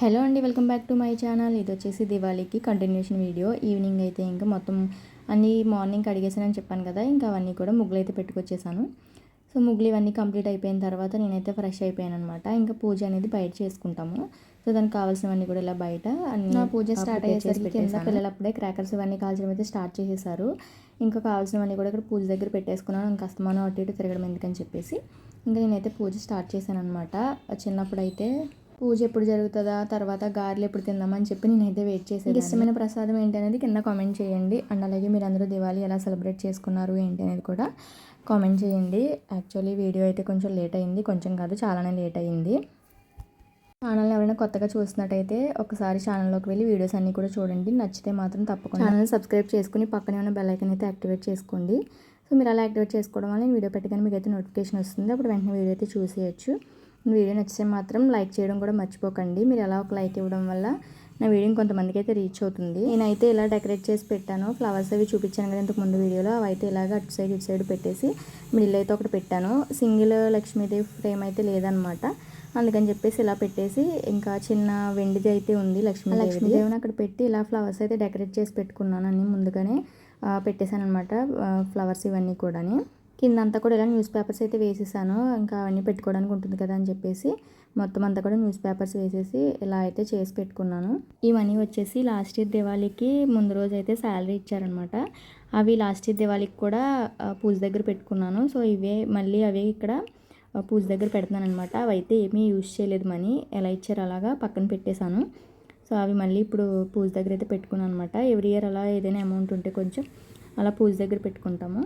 Hello అండి welcome back to my channel. ఇది వచ్చేసి దివాళీకి కంటిన్యూషన్ వీడియో. ఈవినింగ్ అయితే ఇంకా మొత్తం అన్నీ మార్నింగ్ కడిగేసానని చెప్పాను కదా ఇంకా అవన్నీ కూడా ముగ్గులు అయితే పెట్టుకొచ్చేసాను. సో ముగ్గులు ఇవన్నీ కంప్లీట్ అయిపోయిన తర్వాత నేనైతే ఫ్రెష్ అయిపోయాను అనమాట ఇంకా పూజ అనేది బయట చేసుకుంటాము. సో దానికి కావాల్సినవన్నీ కూడా ఇలా బయట నా పూజ స్టార్ట్ అయ్యేసరికి కింద. పిల్లలు అప్పుడే క్రాకర్స్ ఇవన్నీ కాల్చడం అయితే స్టార్ట్ చేసేసారు. ఇంకా కావాల్సినవన్నీ కూడా ఇక్కడ పూజ దగ్గర పెట్టేసుకున్నాను. ఇంకా అస్తమానం అటు ఇటు తిరగడం ఎందుకని చెప్పేసి. ఇంకా నేనైతే పూజ స్టార్ట్ చేశాను అనమాట చిన్నప్పుడు అయితే పూజ ఎప్పుడు జరుగుతుందా? తర్వాత గారెలు ఎప్పుడు తిందామని చెప్పి నేనైతే వెయిట్ చేసేది ఇష్టమైన ప్రసాదం ఏంటి అనేది కింద కామెంట్ చేయండి. అండ్ అలాగే మీరు అందరూ దివాళీ ఎలా సెలబ్రేట్ చేసుకున్నారు ఏంటి అనేది కూడా కామెంట్ చేయండి. యాక్చువల్లీ వీడియో అయితే కొంచెం లేట్ అయింది. కొంచెం కాదు చాలానే లేట్ అయింది. ఛానల్ని ఎవరైనా కొత్తగా చూసినట్టయితే ఒకసారి ఛానల్లోకి వెళ్ళి వీడియోస్ అన్నీ కూడా చూడండి. నచ్చితే మాత్రం తప్పకుండా ఛానల్ సబ్స్క్రైబ్ చేసుకుని పక్కనే ఉన్న బెల్ ఐకన్ అయితే యాక్టివేట్ చేసుకోండి. సో మీరు అలా యాక్టివేట్ చేసుకోవడం వల్ల నేను వీడియో పెట్టగానే మీకు అయితే నోటిఫికేషన్ వస్తుంది. అప్పుడు వెంటనే వీడియో అయితే చూసేయచ్చు. వీడియో నచ్చితే మాత్రం లైక్ చేయడం కూడా మర్చిపోకండి. మీరు అలా ఒక లైక్ ఇవ్వడం వల్ల నా వీడియో కొంతమందికి అయితే రీచ్ అవుతుంది. నేనైతే ఇలా డెకరేట్ చేసి పెట్టాను. ఫ్లవర్స్ అవి చూపించాను కదా ఇంతకు ముందు వీడియోలో. అవి అయితే ఇలాగ అటు సైడ్ ఇటు సైడ్ పెట్టేసి మిడిల్ అయితే ఒకటి పెట్టాను. సింగిల్ లక్ష్మీదేవి ఫ్రేమ్ అయితే లేదనమాట అందుకని చెప్పేసి ఇలా పెట్టేసి ఇంకా చిన్న వెండిది అయితే ఉంది లక్ష్మీ లక్ష్మీదేవిని అక్కడ పెట్టి ఇలా ఫ్లవర్స్ అయితే డెకరేట్ చేసి పెట్టుకున్నాను. అన్నీ ముందుగానే పెట్టేశాను అనమాట ఫ్లవర్స్ ఇవన్నీ కూడాని. కింద అంతా కూడా ఇలా న్యూస్ పేపర్స్ అయితే వేసేసాను. ఇంకా అవన్నీ పెట్టుకోవడానికి ఉంటుంది కదా అని చెప్పేసి మొత్తం అంతా కూడా న్యూస్ పేపర్స్ వేసేసి ఇలా అయితే చేసి పెట్టుకున్నాను. ఈ మనీ వచ్చేసి లాస్ట్ ఇయర్ దివాళీకి ముందు రోజు అయితే శాలరీ ఇచ్చారనమాట. అవి లాస్ట్ ఇయర్ దివాళీకి కూడా పూజ దగ్గర పెట్టుకున్నాను. సో ఇవే మళ్ళీ అవే ఇక్కడ పూజ దగ్గర పెడుతున్నాను అనమాట అవి అయితే ఏమీ యూజ్ చేయలేదు మనీ. ఎలా ఇచ్చారు అలాగా పక్కన పెట్టేశాను. సో అవి మళ్ళీ ఇప్పుడు పూజ దగ్గర అయితే పెట్టుకున్నాను అనమాట ఎవ్రీ ఇయర్ అలా ఏదైనా అమౌంట్ ఉంటే కొంచెం అలా పూజ దగ్గర పెట్టుకుంటాము.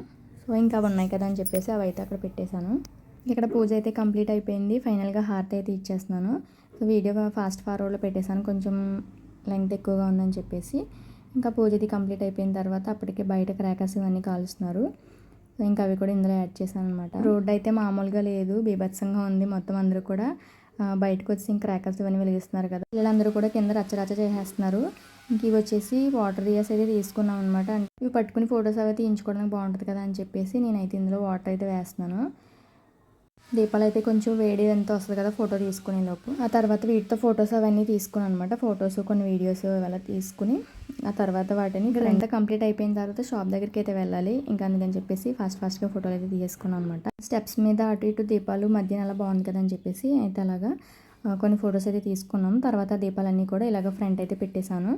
సో ఇంకా అవి ఉన్నాయి కదా అని చెప్పేసి అవి అయితే అక్కడ పెట్టేశాను. ఇక్కడ పూజ అయితే కంప్లీట్ అయిపోయింది. ఫైనల్గా హార్ట్ అయితే ఇచ్చేస్తున్నాను. సో వీడియో ఫాస్ట్ ఫార్వర్డ్లో పెట్టేశాను. కొంచెం లెంగ్త్ ఎక్కువగా ఉందని చెప్పేసి. ఇంకా పూజ అయితే కంప్లీట్ అయిపోయిన తర్వాత అప్పటికే బయట క్రాకర్స్ ఇవన్నీ కాలుస్తున్నారు. సో ఇంకా అవి కూడా ఇందులో యాడ్ చేశాను అనమాట రోడ్ అయితే మామూలుగా లేదు. బీభత్సంగా ఉంది. మొత్తం అందరూ కూడా బయటకు వచ్చి ఇంకా క్రాకర్స్ ఇవన్నీ వెలిగిస్తున్నారు కదా. పిల్లలందరూ కూడా కింద రచ్చరచ్చ చేసేస్తున్నారు. ఇవి వచ్చేసి వాటర్ రియాస్ అయితే తీసుకున్నాం అనమాట ఇవి పట్టుకుని ఫొటోస్ అవి తీయించుకోవడానికి బాగుంటుంది కదా అని చెప్పేసి నేనైతే ఇందులో వాటర్ అయితే వేస్తున్నాను. దీపాలు అయితే కొంచెం వేడి ఎంత వస్తుంది కదా ఫోటో తీసుకునే లోపు ఆ తర్వాత వీటితో ఫొటోస్ అవన్నీ తీసుకున్నాను అనమాట ఫొటోస్ కొన్ని వీడియోస్ అలా తీసుకుని ఆ తర్వాత వాటిని ఇక్కడంతా కంప్లీట్ అయిపోయిన తర్వాత షాప్ దగ్గరికి అయితే వెళ్ళాలి. ఇంకా అందుకని చెప్పేసి ఫాస్ట్ ఫాస్ట్గా ఫోటోలు అయితే తీసుకున్నాను అనమాట స్టెప్స్ మీద అటు ఇటు దీపాలు మధ్యన అలా బాగుంది కదా అని చెప్పేసి అయితే అలాగా కొన్ని ఫొటోస్ అయితే తీసుకున్నాం. తర్వాత దీపాలన్నీ కూడా ఇలాగ ఫ్రంట్ అయితే పెట్టేశాను.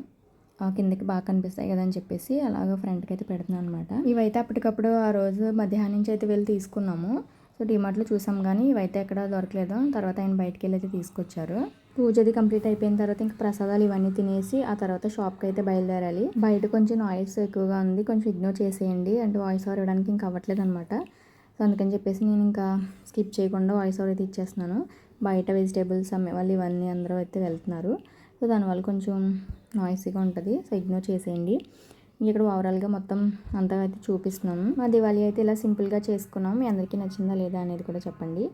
ఆ కిందకి బాగా కనిపిస్తాయి కదా అని చెప్పేసి అలాగ ఫ్రంట్కి అయితే పెడుతున్నాను అనమాట ఇవైతే అప్పటికప్పుడు ఆ రోజు మధ్యాహ్నం నుంచి అయితే వెళ్ళి తీసుకున్నాము. సో డిమార్ట్లో చూసాం కానీ ఇవైతే ఎక్కడ దొరకలేదు. తర్వాత ఆయన బయటికి వెళ్ళి అయితే తీసుకొచ్చారు. పూజ అది కంప్లీట్ అయిపోయిన తర్వాత ఇంకా ప్రసాదాలు ఇవన్నీ తినేసి ఆ తర్వాత షాప్కి అయితే బయలుదేరాలి. బయట కొంచెం నాయిస్ ఎక్కువగా ఉంది. కొంచెం ఇగ్నోర్ చేసేయండి. అంటే వాయిస్ ఓవర్ ఇవ్వడానికి ఇంకా అవ్వట్లేదు అనమాట సో అందుకని చెప్పేసి నేను ఇంకా స్కిప్ చేయకుండా వాయిస్ ఓవర్ అయితే ఇచ్చేస్తున్నాను. బయట వెజిటేబుల్స్ అమ్మే వాళ్ళు ఇవన్నీ అందరూ అయితే వెళ్తున్నారు. సో దానివల్ల కొంచెం నాయిసీగా ఉంటుంది. సో ఇగ్నోర్ చేసేయండి. ఇక్కడ ఓవరాల్గా మొత్తం అంతా అయితే చూపిస్తున్నాము మా దివాళీ అయితే ఇలా సింపుల్గా చేసుకున్నాము మీ అందరికీ నచ్చిందా లేదా అనేది కూడా చెప్పండి.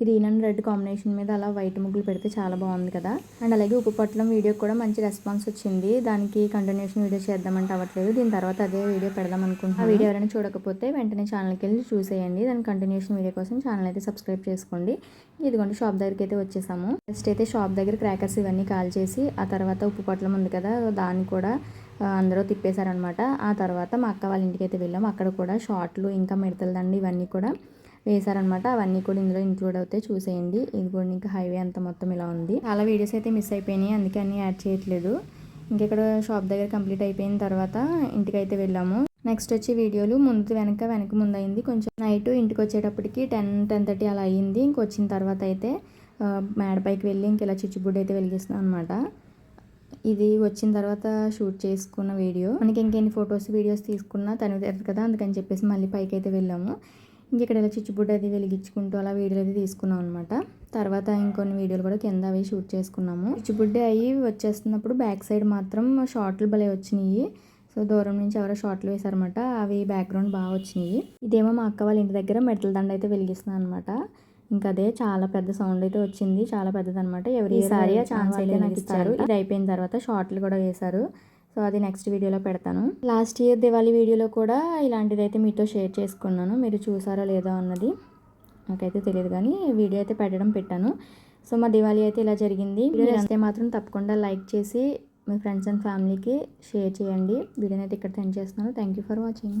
గ్రీన్ అండ్ రెడ్ కాంబినేషన్ మీద అలా వైట్ ముగ్గులు పెడితే చాలా బాగుంది కదా. అండ్ అలాగే ఉప్పు పట్లం వీడియో కూడా మంచి రెస్పాన్స్ వచ్చింది. దానికి కంటిన్యూషన్ వీడియో చేద్దామంటే అవ్వట్లేదు. దీని తర్వాత అదే వీడియో పెడదాం అనుకుంటున్నాను. వీడియో ఎవరైనా చూడకపోతే వెంటనే ఛానల్కి వెళ్ళి చూసేయండి. దాని కంటిన్యూషన్ వీడియో కోసం ఛానల్ అయితే సబ్స్క్రైబ్ చేసుకోండి. ఇదిగోండి షాప్ దగ్గరికి అయితే వచ్చేసాము. ఫస్ట్ అయితే షాప్ దగ్గర క్రాకర్స్ ఇవన్నీ కాల్ చేసి ఆ తర్వాత ఉప్పు పట్లం ఉంది కదా దాన్ని కూడా అందరూ తిప్పేశారనమాట ఆ తర్వాత మా అక్క వాళ్ళ ఇంటికి అయితే వెళ్ళాము. అక్కడ కూడా షార్ట్లు ఇంకా మిడతలు దండి ఇవన్నీ కూడా వేశారనమాట. అవన్నీ కూడా ఇందులో ఇంక్లూడ్ అవుతాయి. చూసేయండి. ఇది కూడా ఇంకా హైవే అంతా మొత్తం ఇలా ఉంది. చాలా వీడియోస్ అయితే మిస్ అయిపోయినాయి. అందుకే అన్నీ యాడ్ చేయట్లేదు. ఇంకెక్కడ షాప్ దగ్గర కంప్లీట్ అయిపోయిన తర్వాత ఇంటికైతే వెళ్ళాము. నెక్స్ట్ వచ్చి వీడియోలు ముందు వెనక వెనక ముందు అయింది. కొంచెం నైట్ ఇంటికి వచ్చేటప్పటికి టెన్ టెన్ థర్టీ అలా అయ్యింది ఇంకొచ్చిన తర్వాత అయితే మేడపైకి వెళ్ళి ఇంక ఇలా చిచ్చుబుడ్డి అయితే వెలిగిస్తున్నాం అనమాట ఇది వచ్చిన తర్వాత షూట్ చేసుకున్న వీడియో మనకి ఇంకెన్ని ఫొటోస్ వీడియోస్ తీసుకున్నా తను తెరదు కదా. అందుకని చెప్పేసి మళ్ళీ పైకి అయితే వెళ్ళాము. ఇక్కడ ఇలా చిచ్చుబుడ్డ అది వెలిగించుకుంటూ అలా వీడియోలు అయితే తీసుకున్నాం అనమాట తర్వాత ఇంకొన్ని వీడియోలు కూడా కింద అవి షూట్ చేసుకున్నాము. చిచ్చుబుడ్డి అయ్యి వచ్చేస్తున్నప్పుడు బ్యాక్ సైడ్ మాత్రం షార్ట్లు భలే వచ్చినాయి. సో దూరం నుంచి ఎవరో షార్ట్లు వేశారనమాట అవి బ్యాక్గ్రౌండ్ బాగా వచ్చినాయి. ఇదేమో మా అక్క వాళ్ళ ఇంటి దగ్గర మెటల్ దండ అయితే వెలిగిస్తున్నాను అనమాట ఇంకా అదే చాలా పెద్ద సౌండ్ అయితే వచ్చింది. చాలా పెద్దది అనమాట ఎవరి సారి ఆ ఛాన్స్ అయితే నాకు ఇచ్చారు. ఇది అయిపోయిన తర్వాత షార్ట్లు కూడా వేశారు. సో అది నెక్స్ట్ వీడియోలో పెడతాను. లాస్ట్ ఇయర్ దివాళీ వీడియోలో కూడా ఇలాంటిది అయితే మీతో షేర్ చేసుకున్నాను. మీరు చూసారో లేదో అన్నది నాకైతే తెలియదు కానీ వీడియో అయితే పెట్టడం పెట్టాను. సో మా దివాళీ అయితే ఇలా జరిగింది. వీడియో అంతే మాత్రం తప్పకుండా లైక్ చేసి మీ ఫ్రెండ్స్ అండ్ ఫ్యామిలీకి షేర్ చేయండి. వీడియోని అయితే ఇక్కడ సెండ్ చేస్తున్నాను. Thank you for watching